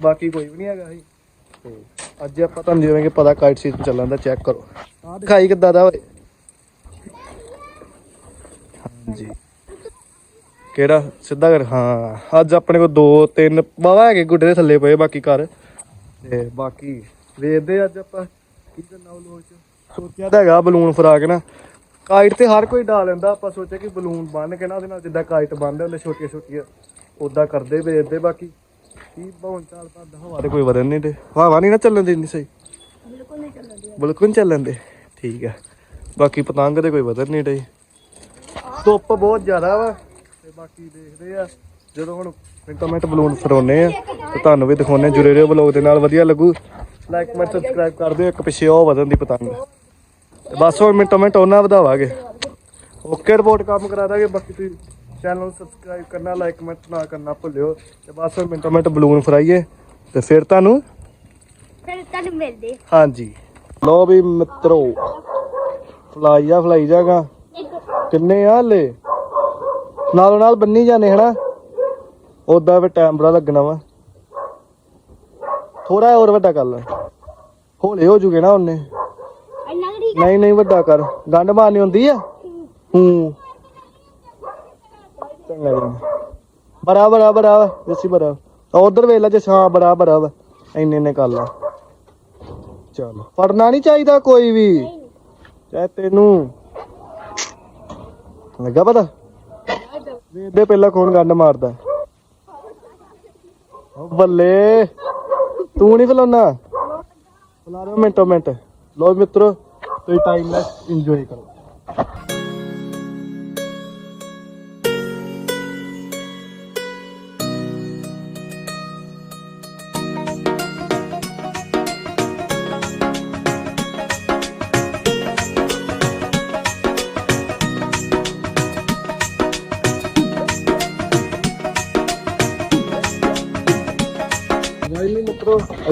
ਬਾਕੀ ਕੋਈ ਵੀ ਨਹੀਂ ਹੈਗਾ ਸੀ ਤੇ ਅੱਜ ਆਪਾਂ ਤੁਹਾਨੂੰ ਜਿਵੇਂ ਕਿ ਪਤਾ ਕਾਈਟ ਸੀਜ਼ਨ ਚੱਲਣ ਦਾ ਚੈੱਕ ਕਰੋ। ਆਹ ਦਿਖਾਈ ਕਿੱਦਾਂ ਦਾ ਓਏ? ਹਾਂਜੀ। ਕਿਹੜਾ? ਸਿੱਧਾ ਕਰ ਹਾਂ, ਅੱਜ ਆਪਣੇ ਕੋਲ ਦੋ, ਤਿੰਨ ਬਾਵਾ ਹੈਗੇ ਗੁੱਡੇ ਦੇ ਥੱਲੇ ਪਏ ਬਾਕੀ ਘਰ। ਤੇ ਬਾਕੀ ਵੇਖਦੇ ਅੱਜ ਆਪਾਂ ਕੀ ਕਰਨਾ ਉਹ ਲੋਕ ਚ। ਸੋਚਿਆ ਤਾਂ ਹੈਗਾ ਬਲੂਨ ਫਰਾ ਕੇ ਨਾ। ਕਾਈਟ ਤੇ ਹਰ ਕੋਈ ਡਾ ਲੈਂਦਾ, ਆਪਾਂ ਸੋਚਿਆ ਕਿ ਬਲੂਨ ਬੰਨ ਕੇ ਨਾ ਉਹਦੇ ਨਾਲ ਜਿੱਦਾਂ ਕਾਈਟ ਬੰਨਦੇ ਹੁੰਦੇ ਛੋਟੀਆਂ ਛੋਟੀਆਂ ਉਦਾਂ ਕਰਦੇ ਵੇਚਦੇ ਬਾਕੀ। ਕੀ ਬੌਣ ਚਾਲ ਭਰਦਾ ਹਵਾ ਤੇ ਕੋਈ ਵਧਣ ਨਹੀਂ ਦੇ। ਹਵਾ ਨਹੀਂ ਨਾ ਚੱਲਣ ਦਿੰਦੀ ਸਹੀ। ਬਿਲਕੁਲ ਨਹੀਂ ਚੱਲਣ ਦੀ ਬਿਲਕੁਲ ਨੀ ਚੱਲਣ ਦੇ। ਠੀਕ ਆ। ਬਾਕੀ ਪਤੰਗ ਤੇ ਕੋਈ ਵਧਣ ਨਹੀਂ ਡਈ। ਧੁੱਪ ਬਹੁਤ ਜ਼ਿਆਦਾ ਵਾ। ਤੇ ਬਾਕੀ ਦੇਖਦੇ ਆ ਜਦੋਂ ਹੁਣ ਮਿੰਟੋ ਮਿੰਟ ਬਲੂਨ ਫਰੋਨੇ ਆ। ਤੇ ਤੁਹਾਨੂੰ ਵੀ ਦਿਖਾਉਣੇ ਜੁੜੇ ਰਹੋ ਬਲੌਗ ਦੇ ਨਾਲ। ਵਧੀਆ ਲੱਗੂ। ਲਾਈਕ ਕਮੈਂਟ ਸਬਸਕ੍ਰਾਈਬ ਕਰ ਦਿਓ। ਇੱਕ ਪਿੱਛੇ ਉਹ ਵਧਣ ਦੀ ਪਤੰਗ। ਤੇ ਬਸ ਹੁਣ ਮਿੰਟੋ ਮਿੰਟ ਉਹਨਾਂ ਵਧਾਵਾਂਗੇ। ਓਕੇ ਰਿਪੋਰਟ ਕੰਮ ਕਰਾ ਦਾਂਗੇ। ਬਾਕੀ ਤੁਸੀਂ ਚੈਨਲ ਨੂੰ ਸਬਸਕ੍ਰਾਈਬ ਕਰਨਾ ਲਾਈਕ ਕਮੈਂਟ ਨਾ ਕਰਨਾ ਭੁੱਲਿਓ ਤੇ ਬਸ ਹੁਣ ਮਿੰਟੋ ਮਿੰਟ ਬਲੂਨ ਫਰਾਈਏ ਤੇ ਫਿਰ ਤੁਹਾਨੂੰ ਫਿਰ ਤੁਹਾਨੂੰ ਮਿਲਦੇ ਹਾਂਜੀ। ਲੋ ਵੀ ਮਿੱਤਰੋ ਫਲਾਈ ਜਾ ਫਲਾਈ ਜਾਗਾ। ਕਿੰਨੇ ਆ ਹਲੇ? ਨਾਲੋਂ ਨਾਲ ਬੰਨੀ ਜਾਣੇ ਹਨਾ? ਉਦਾਂ ਵੀ ਟਾਈਮ ਬੜਾ ਲੱਗਣਾ ਵਾ। ਥੋੜਾ ਹੋਰ ਵੱਡਾ ਕਰ ਲੈ। ਹੌਲੇ ਹੋ ਜੂਗੇ ਨਾ ਉਹਨੇ। ਨਹੀਂ ਨਹੀਂ ਵੱਡਾ ਕਰ। ਗੰਢ ਮਾਰਨੀ ਹੁੰਦੀ ਆ? ਹੂੰ। ਚੰਗਾ ਜੀ। ਬੜਾ ਬੜਾ ਬੜਾ ਜੱਸੀ ਬੜਾ ਉਧਰ ਵੇਲਾ ਜੇ ਹਾਂ ਬੜਾ ਬੜਾ ਵਾ। ਇੰਨੇ ਨੇ ਕਰ ਲਾ। ਚਲ, ਫੜਨਾ ਨਹੀਂ ਚਾਹੀਦਾ ਕੋਈ ਵੀ। ਚਾਹੇ ਤੈਨੂੰ। ਲੱਗਾ ਪਤਾ? ਵੇਖਦੇ ਪਹਿਲਾਂ ਕੌਣ ਗੰਡ ਮਾਰਦਾ। ਓ ਬੱਲੇ, ਤੂੰ ਨਹੀਂ ਫਲਾਉਣਾ? ਫਲਾ ਰਹੇ ਮਿੰਟੋ ਮਿੰਟ। ਲੋ ਮਿੱਤਰੋ, ਤੁਸੀਂ ਟਾਈਮ ਇੰਜੋਏ ਕਰੋ।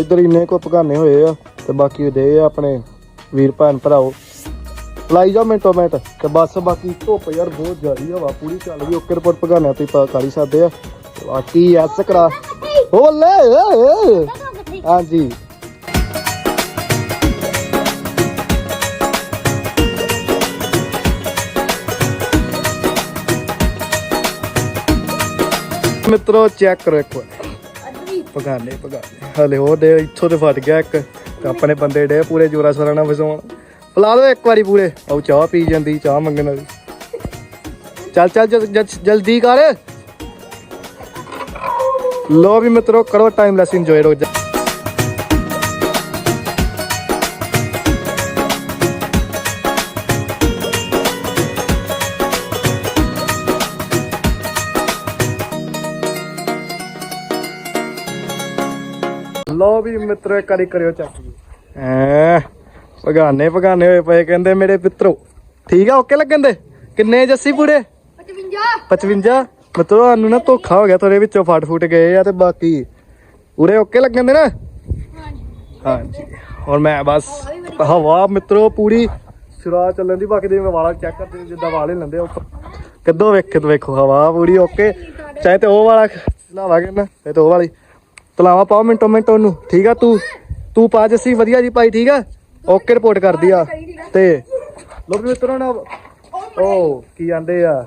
ਇੱਧਰ ਇੰਨੇ ਕੋ ਪਕਾਨੇ ਹੋਏ ਆ ਤੇ ਬਾਕੀ ਦੇ ਆ ਆਪਣੇ ਵੀਰ ਭੈਣ ਭਰਾਓ। ਲਾਈ ਜਾ ਮਿੰਟੋ ਮਿੰਟ ਤੇ ਬਸ ਬਾਕੀ ਧੁੱਪ ਯਾਰ ਬਹੁਤ ਜ਼ਿਆਦੀ ਹਵਾ ਪੂਰੀ ਚੱਲ ਰਹੀ ਓਕੇ ਰਿਪੋਰਟ ਪਕਾਨੇ ਤੇ ਕਾਲੀ ਸਕਦੇ ਆ। ਬਾਕੀ ਐਸ ਕਰਾ ਓ ਹਾਂਜੀ। ਮਿੱਤਰੋ ਚੈੱਕ ਕਰੋ ਇੱਕ ਵਾਰ। ਪਗਾਨੇ ਪਗਾਨੇ ਹਲੇ ਹੋਰ ਦੇ ਇੱਥੋਂ ਤੇ ਫਟ ਗਿਆ ਇੱਕ। ਤੇ ਆਪਣੇ ਬੰਦੇ ਡੇ ਪੂਰੇ ਜੋਰਾ ਸੋਰਾ ਨਾਲ ਫਸਾਉਣ ਪਲਾ ਦੋ ਇੱਕ ਵਾਰੀ ਪੂਰੇ। ਉਹ ਚਾਹ ਪੀ ਜਾਂਦੀ, ਚਾਹ ਮੰਗਣ ਵਾਲੀ। ਚੱਲ ਚੱਲ ਜਲਦੀ ਕਰ। ਲੋ ਵੀ ਮਿੱਤਰੋ, ਕਰੋ ਟਾਈਮ ਲੈਸ ਇੰਜੋਏ ਰੋ ਜਾ ਲੋ ਵੀ ਮਿੱਤਰੋ ਇੱਕ ਵਾਰੀ ਕਰਿਓ ਚੱਕ ਐ ਪਗਾਨੇ ਪਗਾਨੇ ਹੋਏ ਪਏ ਕਹਿੰਦੇ ਮੇਰੇ ਪਿੱਤਰੋ। ਠੀਕ ਆ ਓਕੇ ਲੱਗਣ ਦੇ ਕਿੰਨੇ ਜੱਸੀ ਪੂਰੇ? 55 55 ਮਿੱਤਰੋ ਸਾਨੂੰ ਨਾ ਧੋਖਾ ਹੋ ਗਿਆ ਤੁਹਾਡੇ ਵਿੱਚੋਂ ਫਟ ਫੁੱਟ ਗਏ ਆ ਤੇ ਬਾਕੀ ਪੂਰੇ ਓਕੇ ਲੱਗਣ ਦੇ ਨਾ? ਹਾਂਜੀ। ਹੁਣ ਮੈਂ ਬਸ ਹਵਾ ਮਿੱਤਰੋ ਪੂਰੀ ਸਿਰਾ ਚੱਲਣ ਦੀ ਬਾਕੀ ਦੇ ਮੈਂ ਵਾਲਾ ਚੈੱਕ ਕਰਦੇ ਨੇ ਜਿੱਦਾਂ ਵਾਲੇ ਲੈਂਦੇ ਉੱਪਰ। ਕਿੱਦੋਂ ਵੇਖ ਵੇਖੋ ਹਵਾ ਪੂਰੀ ਓਕੇ। ਚਾਹੇ ਤੇ ਉਹ ਵਾਲਾ ਲਾਵਾਂਗੇ ਨਾ ਚਾਹੇ ਤੇ ਉਹ ਵਾਲੀ। ਤਲਾਵਾ ਪਾਓ ਮਿੰਟੋ ਮਿੰਟ ਉਹਨੂੰ, ਠੀਕ ਆ? ਤੂੰ ਤੂੰ ਪਾ ਜੱਸੀ, ਵਧੀਆ ਜੀ ਭਾਈ, ਠੀਕ ਆ? ਓਕੇ ਰਿਪੋਰਟ ਕਰਦੀ ਆ। ਤੇ ਲੋਕ ਮਿੱਤਰੋ ਨਾ, ਉਹ ਕੀ ਆਂਦੇ ਆ?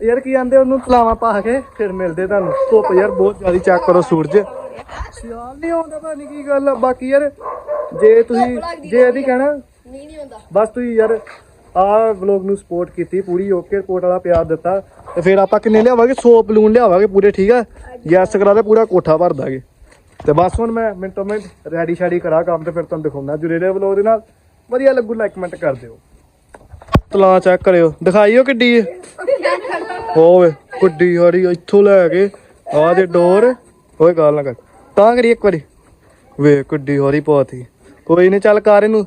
ਯਾਰ ਕੀ ਆਂਦੇ ਉਹਨੂੰ ਤਲਾਵਾ ਪਾ ਕੇ, ਫਿਰ ਮਿਲਦੇ ਤੁਹਾਨੂੰ। ਧੁੱਪ ਯਾਰ ਬਹੁਤ ਜ਼ਿਆਦਾ ਚੈੱਕ ਕਰੋ ਸੂਰਜ। ਸਿਆਲ ਨਹੀਂ ਆਉਂਦਾ ਪਤਾ ਨਹੀਂ ਕੀ ਗੱਲ ਆ। ਬਾਕੀ ਯਾਰ, ਜੇ ਤੁਸੀਂ, ਜੇ ਇਹਦੀ ਕਹਿਣਾ ਨਹੀਂ ਨਹੀਂ ਹੁੰਦਾ ਬਸ ਤੁਸੀਂ ਯਾਰ ਆਹ ਵਲੋਗ ਨੂੰ ਸਪੋਰਟ ਕੀਤੀ ਪੂਰੀ ਓਕੇ ਰਿਪੋਰਟ ਵਾਲਾ ਪਿਆਰ ਦਿੱਤਾ। ਤੇ ਫਿਰ ਆਪਾਂ ਕਿੰਨੇ ਲਿਆਵਾਂਗੇ? 100 ਬਲੂਨ ਲਿਆਵਾਂਗੇ ਪੂਰੇ ਠੀਕ ਆ? ਗੈਸ ਕਰਾ ਦੇ ਪੂਰਾ ਕੋਠਾ ਭਰ ਦਾਂਗੇ। ਤੇ ਬਸ ਹੁਣ ਮੈਂ ਮਿੰਟੋ ਮਿੰਟ ਰੈਡੀ ਸ਼ੈਡੀ ਕਰਾ ਕੰਮ ਤੇ ਫਿਰ ਤੁਹਾਨੂੰ ਦਿਖਾਉਣਾ ਜੁੜੇ ਰਹੇ ਵਲੋਗ ਦੇ ਨਾਲ। ਵਧੀਆ ਲੱਗੂ ਲਾਈਕ ਕਮੈਂਟ ਕਰ ਦਿਓ। ਤਲਾ ਚੈੱਕ ਕਰਿਓ। ਦਿਖਾਈਓ ਕਿੱਡੀ ਹੈ ਹੋਵੇ ਕੁੱਡੀ ਹੜੀ ਇੱਥੋਂ ਲੈ ਕੇ ਆਹ ਦੇ ਡੋਰ ਓਏ ਗਾਲ ਨਾ ਕਰ। ਤਾਂ ਕਰੀ ਇੱਕ ਵਾਰੀ। ਵੇ ਕੁੱਡੀ ਹੜੀ ਪਾਤੀ ਕੋਈ ਨਹੀਂ ਚੱਲ ਕਰ ਇਹਨੂੰ।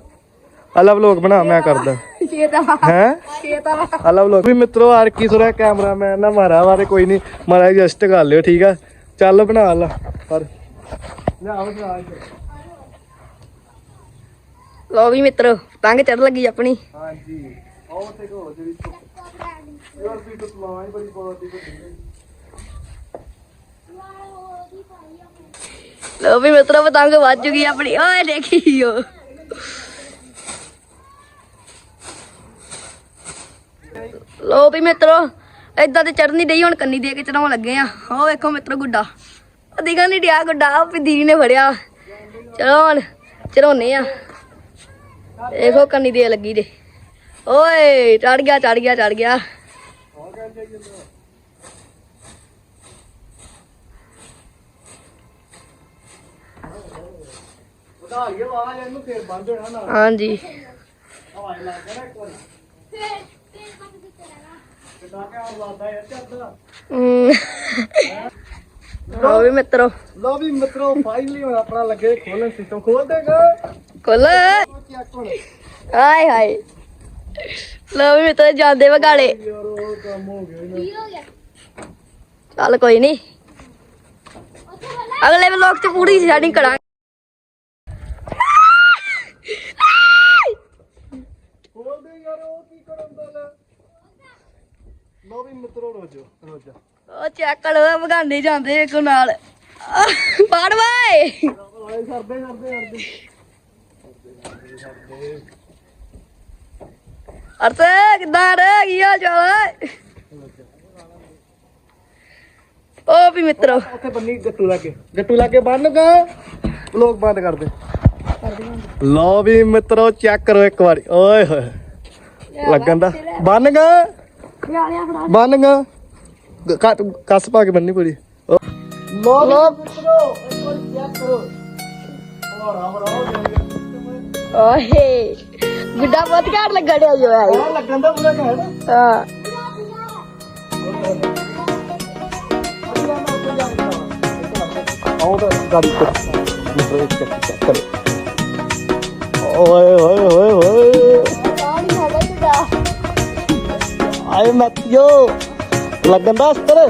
ਅਲਾ ਵਲੋਗ ਬਣਾ ਮੈਂ ਕਰਦਾ। ਸ਼ੇਤਾ ਹੈ? ਸ਼ੇਤਾ ਅਲਾ ਵਲੋਗ ਵੀ ਮਿੱਤਰੋ ਆਰ ਕੀ ਸੁਰਾ ਕੈਮਰਾਮੈਨ ਨਾ ਮਾਰਾ ਵਾਰੇ ਕੋਈ ਨਹੀਂ ਮਾਰਾ ਐਡਜਸਟ ਕਰ ਲਿਓ ਠੀਕ ਆ? ਚੱਲ ਬਣਾ ਲਾ। ਪਰ ਵੀ ਮਿੱਤਰੋ ਪਤੰਗ ਚੜ ਲੱਗੀ ਆਪਣੀ। ਹਾਂਜੀ। ਉਹ ਤੇ ਕੋ ਜਿਹੜੀ ਯਾਰ ਵੀ ਤਾਂ ਲਾਈ ਬੜੀ ਬਹੁਤ ਹੀ ਵੱਡੀ ਹੈ ਲੋ ਵੀ ਮਿੱਤਰੋ ਪਤੰਗ ਵੱਜ ਆ ਆਪਣੀ। ਓਏ ਦੇਖੀਓ ਲੋ ਵੀ ਮਿੱਤਰੋ ਏਦਾਂ ਤੇ ਚੜਨੀ ਡਈ ਹੁਣ ਕੰਨੀ ਦੇ ਕੇ ਚੜਾਉਣ ਲੱਗੇ ਆ। ਉਹ ਵੇਖੋ ਮਿੱਤਰੋ ਗੁੱਡਾ। ਦਿਖਣ ਨਹੀਂ ਡਿਆ ਗੁੱਡਾ ਉਹ ਦੀਦੀ ਨੇ ਫੜਿਆ। ਚਲੋ ਹੁਣ ਚੜਾਉਨੇ ਆ। ਦੇਖੋ ਕੰਨੀ ਦੇ ਲੱਗੀ ਦੇ ਓਏ ਚੜ ਗਿਆ ਚੜ ਗਿਆ ਚੜ ਗਿਆ। ਹਾਂਜੀ। ਲੱਗ ਇੱਕ ਵਾਰੀ। ਵੀ ਮਿੱਤਰੋ। ਲੋ ਵੀ ਮਿੱਤਰੋ ਫਾਈਨਲੀ ਹੁਣ ਆਪਣਾ ਲੱਗੇ ਖੋਲਣ ਸਿਸਟਮ ਖੋਲ ਦੇਗਾ ਕੁੱਲ ਚੈੱਕ ਹੁਣ ਹਾਏ। ਹਾਏ ਲਓ ਵੀ ਮਿੱਤਰੋ ਜਾਂਦੇ ਵਗਾਲੇ। ਯਾਰ ਉਹ ਕੰਮ ਹੋ ਗਿਆ ਨਾ ਚੱਲ ਕੋਈ ਨਹੀਂ ਅਗਲੇ ਵਲੌਗ 'ਚ ਪੂਰੀ ਸੈਟਿੰਗ ਕਰਾਂਗੇ ਖੋਲ ਦੇ ਯਾਰ ਉਹ ਕੀ ਕਰਨ ਦਾ ਲੈ ਲੋ ਵੀ ਮਿੱਤਰੋ ਰੋਜੋ ਰੋਜਾ ਉਹ ਚੈੱਕ ਜਾਂਦੇ ਨਾਲ। ਬਾੜ ਅਰਤ ਕਿੱਦਾਂ ਚਾਲ ਉਹ ਵੀ ਮਿੱਤਰੋ। ਉੱਥੇ ਬੰਨੀ ਗੱਟੂ ਲਾ ਕੇ। ਗੱਟੂ ਲਾ ਕੇ ਗਾ ਲੋਕ ਬੰਦ ਕਰ ਦੇ। ਲਓ ਵੀ ਮਿੱਤਰੋ ਚੈੱਕ ਕਰੋ ਇੱਕ ਵਾਰੀ। ਓਏ ਹੋਏ। ਲੱਗਣ ਦਾ। ਬੰਨ ਗਾ ਬੰਨ ਗਾ ਗ- ਕੱਟ- ਕੱਸ ਪਾ ਕੇ ਬੰਨੀ ਪੂਰੀ। ਲਓ। ਮਿੱਤਰੋ ਇੱਕ ਵਾਰੀ ਚੈੱਕ ਕਰੋ। ਹੋਰਾ ਹੋਰਾ ਹੋ ਜਾਏਗਾ ਓਏ ਗੁੱਡਾ ਬਹੁਤ ਘਾਟ ਲੱਗਾ ਡਿਆ ਜੋ ਹੈ ਲੱਗਣ ਦਾ ਪੂਰਾ ਘਰ ਹਾਂ। ਆਉਂ ਤਾਂ ਗਾੜੀ ਤੇ। ਇੱਕ ਚੈੱਕ ਚੈੱਕ ਕਰੋ ਓਏ ਓਏ ਓਏ। ਆਏ ਮੱਤਿਓ ਲੱਗਣ ਦਾ ਅਸਤਰ?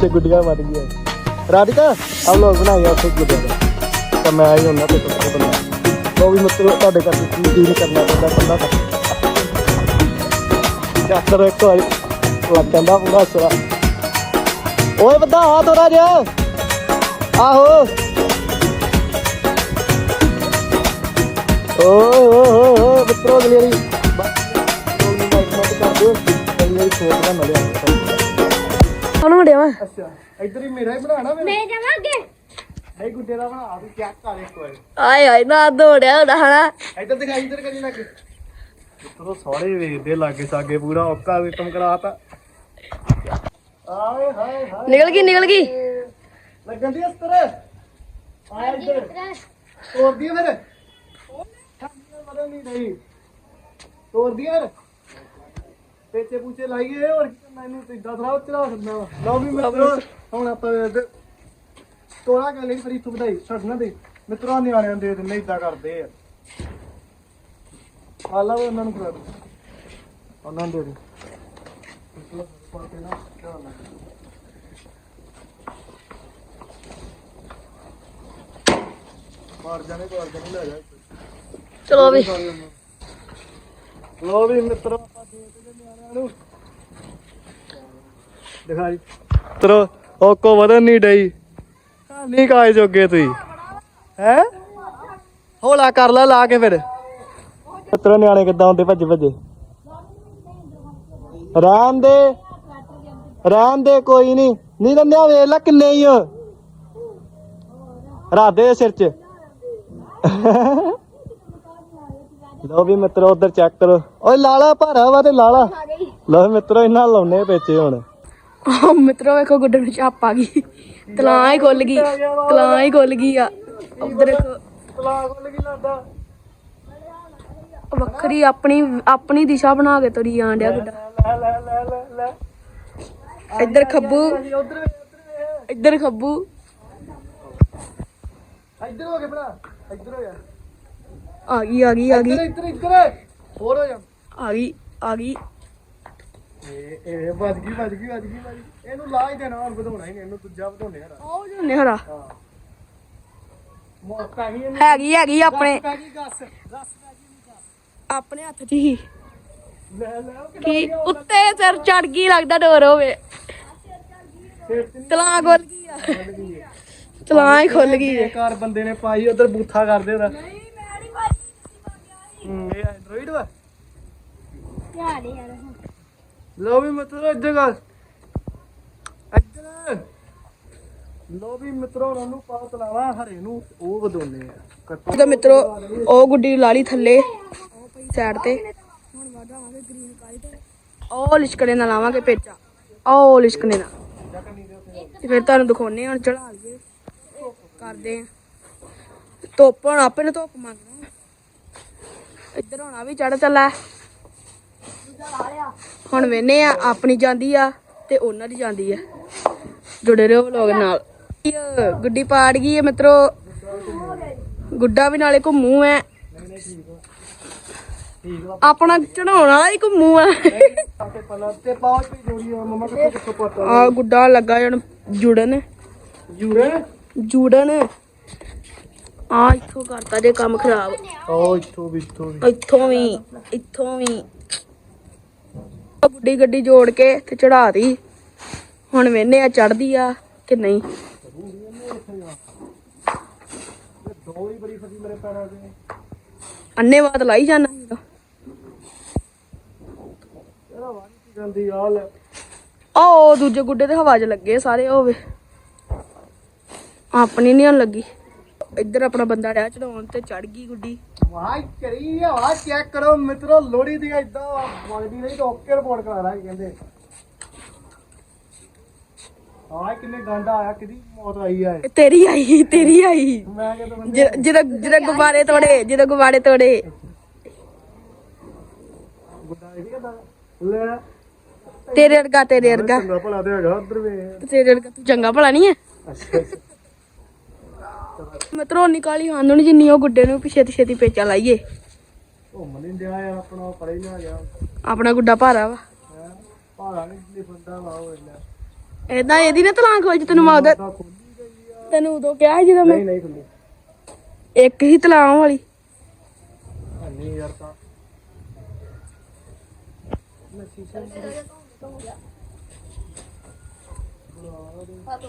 ਸੇ ਗੁੱਡੀਆਂ ਮਰ ਗਈਆਂ। ਰਾਧਿਕਾ ਆਪ ਲੋਗ ਬਣਾਇਆ ਉੱਥੇ ਗੁੱਡੀਆਂ ਤਾਂ ਮੈਂ ਆਈ ਹੁੰਦਾ ਤੇ ਕੁਝ ਬਣਾ ਲੋ ਵੀ ਮਤਲਬ ਤੁਹਾਡੇ ਕਰਕੇ ਕੀ ਕੀ ਨਹੀਂ ਕਰਨਾ ਪੈਂਦਾ ਤਾਂ। ਚੱਕ ਕਰੋ ਇੱਕ ਵਾਰੀ ਲੱਗਣ ਦਾ ਪੂਰਾ ਸਰਾ ਓਏ ਵੱਡਾ ਆ ਥੋੜਾ ਜਿਹਾ। ਆਹੋ। ਓਏ ਓਏ ਓਏ ਮਿੱਤਰੋ ਅਗਲੀ ਅਗਲੀ ਵਾਰੀ ਸੋਚ ਨਾ ਮਿਲਿਆ ਉਹਨੂੰ ਵੜਿਆ ਵਾ ਅੱਛਾ ਇੱਧਰ ਹੀ ਮੇਰਾ ਹੀ ਬਣਾਣਾ ਮੈਂ ਮੈਂ ਜਾਵਾਂਗੇ ਹੈ ਗੁੱਡੇ ਦਾ ਬਣਾ ਤੂੰ ਚੈੱਕ ਕਰ ਇੱਕ ਵਾਰੀ ਆਏ ਹਾਏ ਨਾ ਦੌੜਿਆ ਹੋਣਾ ਹਨਾ ਇੱਧਰ ਦਿਖਾਈ ਇੱਧਰ ਕਰੀ ਲੱਗ ਮਿੱਤਰੋ ਸਾਰੇ ਵੇਖਦੇ ਲਾਗੇ ਸਾਗੇ ਪੂਰਾ ਔਕਾ ਵੀ ਤੁਮ ਕਰਾਤਾ ਆਏ ਹਾਏ ਹਾਏ ਨਿਕਲ ਗਈ ਨਿਕਲ ਗਈ ਲੱਗਣ ਦੀ ਅਸਤਰ ਆ ਇੱਧਰ ਤੋੜਦੀ ਆ ਫਿਰ ਮਦਨ ਨਹੀਂ ਨਹੀਂ ਤੋੜਦੀ ਆ ਫਿਰ ਪੇਚੇ ਪੂਚੇ ਲਾਈਏ ਔਰ ਮੈਨੂੰ ਤੇ ਦਸਰਾ ਚੜਾ ਛੱਡਣਾ ਵਾ। ਲਓ ਵੀ ਮਿੱਤਰੋ ਹੁਣ ਆਪਾਂ ਇੱਧਰ ਤੋੜਾ ਕਰ ਲਈ ਇੱਥੋਂ ਵਧਾਈ ਛੱਡਣਾ ਦੇ। ਮਿੱਤਰਾਂ ਨਿਆਣਿਆਂ ਨੂੰ ਦੇ ਦਿੰਦੇ ਇਦਾਂ ਕਰਦੇ ਆ। ਆਲਾ ਵੀ ਉਹਨਾਂ ਨੂੰ ਕਰਾ ਦੇ ਉਹਨਾਂ ਨੂੰ ਦੇ ਦੇ ਮਤਲਬ ਪਾ ਕੇ ਨਾ ਧਿਆਨ ਨਾਲ। ਮਾਰ ਜਾਣੇ ਮਾਰ ਜਾਣੇ ਲੈ ਜਾ ਚਲੋ ਵੀ। ਲੋ ਵੀ ਮਿੱਤਰੋ। ਆਪਾਂ ਦੇਖਦੇ ਨਿਆਣਿਆਂ ਨੂੰ ਵਧਣ ਨਹੀਂ ਡਈ। ਨਹੀਂ ਕਾਇ ਜੋਗੇ ਤੁਸੀਂ। ਹੈ? ਹੌਲਾ ਕਰ ਲਾ ਲਾ ਕੇ ਫਿਰ। ਮਿੱਤਰੋ ਨਿਆਣੇ ਕਿੱਦਾਂ ਹੁੰਦੇ? ਭੱਜ, ਭੱਜੇ। ਰਹਿਣ ਦੇ ਰਹਿਣ ਦੇ ਕੋਈ ਨਹੀਂ। ਨਹੀਂ ਦੰਦਿਆ ਵੇਖ ਲੈ ਕਿੰਨੇ ਹੀ ਹੋ ਰਾਦੇ ਸਿਰ 'ਚ। ਲੋ ਵੀ ਮਿੱਤਰੋ ਉਧਰ ਚੈੱਕ ਕਰੋ। ਓਏ ਲਾਲਾ ਭਾਰਾ ਵਾ ਤੇ ਲਾਲਾ। ਲੋ ਮਿੱਤਰੋ ਇਹਨਾਂ ਲਾਉਨੇ ਪੇਚੇ ਹੁਣ। ਉਹ ਮਿੱਤਰੋ ਵੇਖੋ ਗੁੱਡੇ ਨੂੰ ਚਾਪ ਆ ਗਈ। ਤਲਾਂ ਹੀ ਖੁੱਲ ਗਈ। ਤਲਾਂ ਹੀ ਖੁੱਲ ਗਈ ਆ। ਉਧਰ ਦੇਖੋ ਤਲਾਕ ਲੱਗੀ ਲੱਗਦਾ ਵੱਖਰੀ ਆਪਣੀ ਆਪਣੀ ਦਿਸ਼ਾ ਬਣਾ ਕੇ ਤੁਰੀ ਜਾਣ ਡਿਆ ਗੁੱਡਾ। ਲੈ ਲੈ ਲੈ ਲੈ ਲੈ ਇੱਧਰ ਖੱਬੂ। ਇੱਧਰ ਖੱਬੂ। ਇੱਧਰ ਹੋ ਕੇ ਭਰਾ ਇੱਧਰ ਹੋ ਜਾ ਆ ਗਈ ਆ ਗਈ ਆ ਗਈ। ਇੱਧਰ ਇੱਧਰ ਹੋਰ ਹੋ ਜਾ। ਆ ਗਈ ਆ ਗਈ। ਇਹ ਇਹ ਵੱਜ ਗਈ ਵੱਜ ਗਈ ਵੱਜ ਗਈ ਵੱਜ ਗਈ। ਇਹਨੂੰ ਲਾ ਹੀ ਦੇਣਾ ਹੁਣ ਵਧਾਉਣਾ ਹੀ ਨਹੀਂ ਇਹਨੂੰ ਦੂਜਾ ਵਧਾਉਣੇ ਹਰਾ ਆਓ ਜੋ ਨਿਹਰਾ ਹਾਂ। ਮੌਕਾ ਹੀ ਇਹਨੂੰ। ਹੈਗੀ ਹੈਗੀ ਆਪਣੇ। ਪੈ ਗਈ ਗੱਸ ਗੱਸ ਆਪਣੇ ਹੱਥ 'ਚ ਹੀ। ਲੈ ਲੈ ਉਹ ਕੀ? ਉੱਤੇ ਸਿਰ ਚੜ ਗਈ ਲੱਗਦਾ ਡੋਰ ਹੋਵੇ। ਸਿਰ ਤਲਾਂ ਖੁੱਲ ਗਈ ਆ ਨਹੀਂ ਗਈ ਚਲਾਂ ਹੀ ਖੁੱਲ ਗਈ ਏ। ਕਾਰ ਬੰਦੇ ਨੇ ਪਾਈ ਉਧਰ ਬੂਥਾ ਕਰਦੇ ਉਹਦਾ। ਇਹ ਐਂਡਰੋਇਡ ਵਾ? ਲੋ ਵੀ ਮਿੱਤਰੋ ਇੱਧਰ ਗੱਲ। ਇੱਧਰ। ਲੋ ਵੀ ਮਿੱਤਰੋ ਉਹਨਾਂ ਨੂੰ ਪਾ ਤਲਾਵਾ ਹਰੇ ਨੂੰ ਉਹ ਵਧੋਨੇ ਆ। ਕੱਟੋ। ਤਾਂ ਮਿੱਤਰੋ ਉਹ ਗੁੱਡੀ ਲਾ ਲਈ ਥੱਲੇ ਸਾਈਡ ਤੇ। ਉਹ ਲਿਸ਼ਕਣੇ ਨਾਲ ਲਾਵਾਂਗੇ ਪੇਚਾ। ਉਹ ਲਿਸ਼ਕਣੇ ਨਾਲ। ਤੇ ਫਿਰ ਤੁਹਾਨੂੰ ਦਿਖਾਉਨੇ ਹੁਣ ਚੜਾ ਲਈਏ। ਕਰਦੇ ਆ ਧੁੱਪ ਹੁਣ ਆਪੇ ਨੇ ਧੁੱਪ ਮੰਗਣਾ। ਇੱਧਰ ਹੋਣਾ ਵੀ ਚੜ ਚੱਲਾ ਹੁਣ ਵੇਨੇ ਆ ਆਪਣੀ ਜਾਂਦੀ ਆ ਤੇ ਉਹਨਾਂ ਦੀ ਜਾਂਦੀ ਆ। ਜੁੜੇ ਰਹੋ ਵਲੋਗ ਨਾਲ। ਗੁੱਡੀ ਪਾੜ ਗਈ ਹੈ ਮਿੱਤਰੋ। ਗੁੱਡਾ ਵੀ ਨਾਲੇ ਘੁੰਮੂ ਐ। ਆਪਣਾ ਚੜਾਉਣ ਵਾਲਾ ਹੀ ਘੁੰਮੂ ਆ ਆ ਗੁੱਡਾ ਲੱਗਾ ਜਣ ਜੁੜਨ? ਜੁੜਨ। ਆ ਇੱਥੋਂ ਕਰਤਾ ਜੇ ਕੰਮ ਖਰਾਬ। ਉਹ ਇੱਥੋਂ ਵੀ ਇੱਥੋਂ ਵੀ। ਇੱਥੋਂ ਵੀ ਇੱਥੋਂ ਵੀ। ਗੁੱਡੀ ਗੱਡੀ ਜੋੜ ਕੇ ਤੇ ਚੜਾਤੀ ਹੁਣ ਵੇਨੇ ਆ ਚੜਦੀ ਆ ਕਿ ਨਹੀਂ? ਦੋ ਹੀ ਬੜੀ ਫਸੀ ਮੇਰੇ ਪੈਰਾਂ ਤੇ ਅੰਨੇ ਬਾਤ ਲਾਈ ਜਾਣਾ ਇਹਦਾ ਵਾਰੀ ਕੀ ਜਾਂਦੀ ਆ ਲੈ ਉਹ ਦੂਜੇ ਗੁੱਡੇ ਤੇ ਹਵਾ 'ਚ ਲੱਗੇ ਸਾਰੇ ਹੋਵੇ ਆਪਣੀ ਨਹੀਂ ਲੱਗੀ। ਇੱਧਰ ਆਪਣਾ ਬੰਦਾ ਰਿਹਾ ਚੜਾਉਣ ਤੇ ਚੜ ਗਈ ਗੁੱਡੀ। ਵਾਹ ਕਰੀ ਆ ਚੈੱਕ ਕਰੋ ਮਿੱਤਰੋ ਲੋੜੀ ਦੀ ਇਦਾਂ ਮੰਗਦੀ ਨਹੀਂ ਤਾਂ ਓਕੇ ਰਿਪੋਰਟ ਕਰਾ ਲਾਂਗੇ ਕਹਿੰਦੇ। ਆਹ ਕਿੰਨੇ ਗੰਡਾ ਆਇਆ ਕਿਦੀ ਮੌਤ ਆਈ ਆ ਇਹ। ਤੇਰੀ ਆਈ ਤੇਰੀ ਆਈ। ਮੈਂ ਕਹਿੰਦਾ ਜਿ- ਜਿਹਦਾ ਜਿਹਦਾ ਗੁਬਾਰੇ ਤੋੜੇ ਜਿਹਦਾ ਗੁਬਾਰੇ ਤੋੜੇ। ਗੁੱਡਾ ਇਹ ਕਹਿੰਦਾ ਲੈ। ਤੇਰੇ ਵਰਗਾ ਤੇਰੇ ਵਰਗਾ। ਚੰਗਾ ਭਲਾ ਤੇ ਹੈਗਾ ਉਧਰ ਵੇ ਤੇਰੇ ਵਰਗਾ ਤੂੰ ਚੰਗਾ ਭਲਾ ਨਹੀਂ ਹੈ? ਅੱਛਾ ਅੱਛਾ। ਮਤਰੋ ਨਿਕਾਲੀ ਹਾਂਦਣ ਜਿੰਨੀ ਉਹ ਗੁੱਡੇ ਨੂੰ ਪਿਛੇ ਛੇਤੀ ਪੇਚਾ ਲਾਈਏ। ਦਿਆ ਯਾਰ ਆਪਣਾ ਪੜੇ ਨਾ ਗਿਆ। ਆਪਣਾ ਗੁੱਡਾ ਭਾਰਾ ਵਾ। ਹੈ? ਇੰਨਾ। ਏਦਾਂ ਇਹਦੀ ਨਾ ਤਲਾਕ ਹੋਈ ਤੈਨੂੰ ਮੈਂ ਉਹਦਾ ਖੁੱਲੀ ਤੈਨੂੰ ਉਦੋਂ ਕਿਹਾ ਜਦੋਂ ਮੈਂ ਨਹੀਂ ਨਹੀਂ ਖੁੱਲੀ ਇੱਕ ਹੀ ਤਲਾਕ ਵਾਲੀ। ਨਹੀਂ ਯਾਰ ਤਾਂ। ਮੈਂ ਸ਼ੀਸ਼ਾ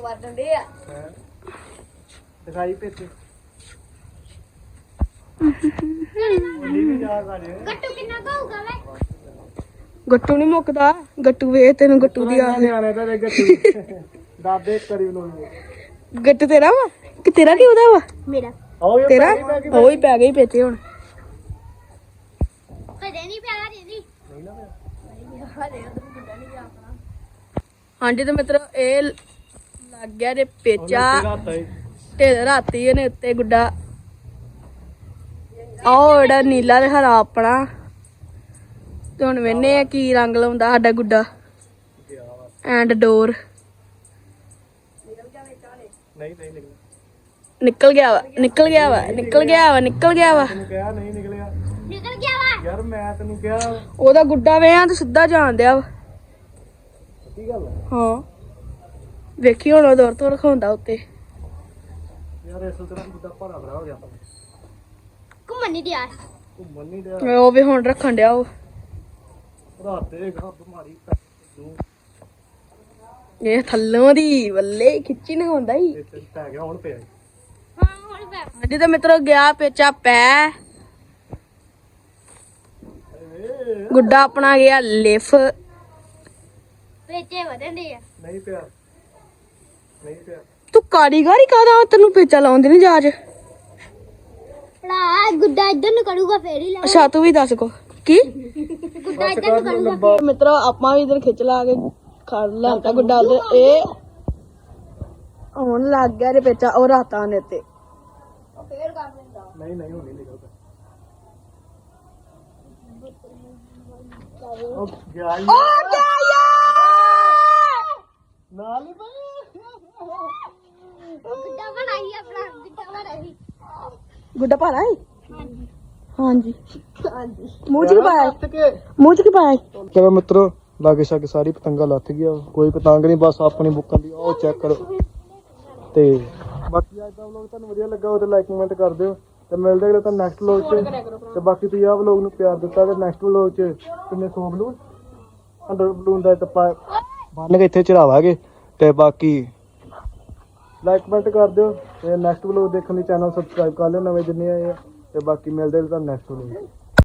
ਹੱਥ ਦੇ ਆ। ਹੈ? ਦਿਖਾਈ ਪੇਤੇ ਉਹਨੀ ਵੀ ਜਾ ਸਾਰੇ ਗੱਟੂ ਨਹੀਂ ਮੁੱਕਦਾ। ਗੱਟੂ ਵੇ ਤੈਨੂੰ ਗੱਟੂ ਦੀ ਆ ਨਿਆਣੇ ਤਾਂ ਦੇ ਗੱਟੀ। ਦਾਦੇ ਕਰੀ ਲੋ ਗੱਟੂ ਤੇਰਾ ਵਾ? ਕਿ ਤੇਰਾ ਕੀ ਉਹਦਾ ਵਾ? ਮੇਰਾ। ਆਓ ਇਹ ਤੇਰਾ? ਪੈ ਗਈ, ਪੈ ਗਈ। ਉਹ ਹੀ ਪੈ ਗਈ ਪੇਚੇ ਹੁਣ। ਨਹੀਂ ਨਾ ਪਿਆ। ਹਾਂਜੀ ਤੇ ਮਿੱਤਰੋ ਇਹ ਲੱਗ ਗਿਆ ਜੇ ਪੇਚਾ। ਉਹਨੇ ਰਾਤ ਆਈ ਤੇ ਰਾਤੀ ਇਹਨੇ ਉੱਤੇ ਗੁੱਡਾ। ਆਹ ਜਿਹੜਾ ਨੀਲਾ ਤੇ ਹਰਾ ਆਪਣਾ। ਤੇ ਹੁਣ ਵੇਨੇ ਆ ਕੀ ਰੰਗ ਲਾਉਂਦਾ ਸਾਡਾ ਗੁੱਡਾ। ਐਂਡ ਡੋਰ ਨਹੀਂ ਨਹੀਂ ਨਿਕਲਿਆ ਨਿਕਲ ਗਿਆ ਵਾ ਨਿਕਲ ਗਿਆ ਵਾ ਨਿਕਲ ਗਿਆ ਵਾ ਨਿਕਲ ਗਿਆ ਵਾ। ਤੈਨੂੰ ਕਿਹਾ ਨਹੀਂ ਨਿਕਲਿਆ ਨਿਕਲ ਗਿਆ ਵਾ। ਯਾਰ ਮੈਂ ਤੈਨੂੰ ਕਿਹਾ ਉਹਦਾ ਗੁੱਡਾ ਵੇਆਂ ਤੇ ਸਿੱਧਾ ਜਾਣ ਦਿਆ ਵਾ। ਕੀ ਗੱਲ? ਹਾਂ। ਵੇਖੀ ਹੁਣ ਉਹ ਦੌਰ ਤੋਂ ਰਖਾਉਂਦਾ ਉੱਤੇ। ਯਾਰ ਇਸ ਤਰ੍ਹਾਂ ਬੁੱਢਾ ਭਾਰਾ ਭਰਾ ਹੋ ਗਿਆ। ਘੁੰਮਣ ਨਹੀਂ ਦਿਆ ਘੁੰਮਣ ਨਹੀਂ ਡਿਆ। ਉਹ ਵੀ ਹੁਣ ਰੱਖਣ ਡਿਆ ਉਹ। ਰਾਤ ਦੇ ਗਾ ਬਿਮਾਰੀ ਪੈ ਗਈ ਇਹ ਥੱਲੋਂ ਦੀ ਵੱਲੇ ਖਿੱਚੀ ਨਾ ਹੁੰਦਾ ਹੀ। ਤੇ ਪੈ ਗਿਆ ਹੁਣ ਪਿਆ ਹਾਂ। ਹੁਣ ਪੈ ਅੱਜ ਤਾਂ ਮਿੱਤਰੋ ਗਿਆ ਪੇਚਾ ਪੈ। ਗੁੱਡਾ ਆਪਣਾ ਗਿਆ ਲਿਫ। ਪੇਚੇ ਵਧਣਦੇ ਆ। ਨਹੀਂ ਪਿਆ। ਨਹੀਂ ਪਿਆ। ਤੂੰ ਕਾਰੀਗਰੀ ਕਾਦਾ ਤੈਨੂੰ ਪੇਚਾ ਲਾਉਂਦੀ ਨਹੀਂ ਜਾਜ। ਭਲਾ ਗੁੱਡਾ ਇੱਧਰ ਨੂੰ ਕਰੂਗਾ ਫੇਰ ਹੀ ਲਾ ਅੱਛਾ ਤੂੰ ਵੀ ਦੱਸ ਕੋ। ਕੀ? ਗੁੱਡਾ ਇੱਧਰ ਨੂੰ ਕਰੂਗਾ ਮਿੱਤਰੋ ਆਪਾਂ ਵੀ ਇਧਰ ਖਿੱਚ ਲਾ ਕੇ ਖੜ ਲਾਂਤਾ ਗੁੱਡਾ ਉਧਰ ਇਹ ਹੁਣ ਲੱਗ ਗਿਆ ਰੇ ਪੇਚਾ ਉਹ ਰਾਤਾਂ ਨੇ ਤੇ ਨਹੀਂ ਨਹੀਂ ਹੁਣ ਨਹੀਂ ਨਿਕਲਦਾ। ਉਹ ਗਿਆ ਹੀ ਨਾਲ ਹੀ ਪਈ ਗੁੱਡਾ ਬਣਾਈ ਆਪਣਾ ਗੁੱਡਾ ਬਣਾਈ। ਗੁੱਡਾ ਭਾਰਾ ਹੈ ਹਾਂਜੀ। ਹਾਂਜੀ। ਮੂੰਹ ਚ ਕੀ ਪਾਇਆ ਮੂੰਹ ਚ ਕੀ ਪਾਇਆ ਚਲੋ ਮਿੱਤਰੋ ਲਾਗੇ ਛਾਗੇ ਸਾਰੀ ਪਤੰਗਾ ਲੱਥ ਗਿਆ ਕੋਈ ਪਤੰਗ ਨਹੀਂ ਬਸ ਆਪਣੀ ਬੁੱਕਾਂ ਦੀ ਉਹ ਚੈੱਕ ਕਰੋ। ਤੇ ਬਾਕੀ ਅੱਜ ਦਾ ਵਲੌਗ ਤੁਹਾਨੂੰ ਵਧੀਆ ਲੱਗਾ ਉਹ ਤੇ ਲਾਈਕ ਕਮੈਂਟ ਕਰ ਦਿਓ। ਤੇ ਮਿਲਦੇ ਅਗਲੇ ਤਾਂ ਨੈਕਸਟ ਵਲੌਗ 'ਚ। ਤੇ ਬਾਕੀ ਤੁਸੀਂ ਆਹ ਵਲੌਗ ਨੂੰ ਪਿਆਰ ਦਿੱਤਾ ਤੇ ਨੈਕਸਟ ਵਲੌਗ 'ਚ ਕਿੰਨੇ 100 ਬਲੂਨ 100 ਬਲੂਨ ਦਾ ਟੱਪਾ ਬੰਨ ਕੇ ਇੱਥੇ ਚੜਾਵਾਂਗੇ ਤੇ ਬਾਕੀ ਲਾਈਕ ਕਮੈਂਟ ਕਰ ਦਿਓ ਤੇ ਨੈਕਸਟ ਵਲੋਗ ਦੇਖਣ ਲਈ ਚੈਨਲ ਸਬਸਕ੍ਰਾਈਬ ਕਰ ਲਿਓ, ਨਵੇਂ ਜਿੰਨੇ ਆਏ ਆ, ਤੇ ਬਾਕੀ ਮਿਲਦੇ ਹਾਂ ਤੁਹਾਨੂੰ ਨੈਕਸਟ ਵਲੋਗ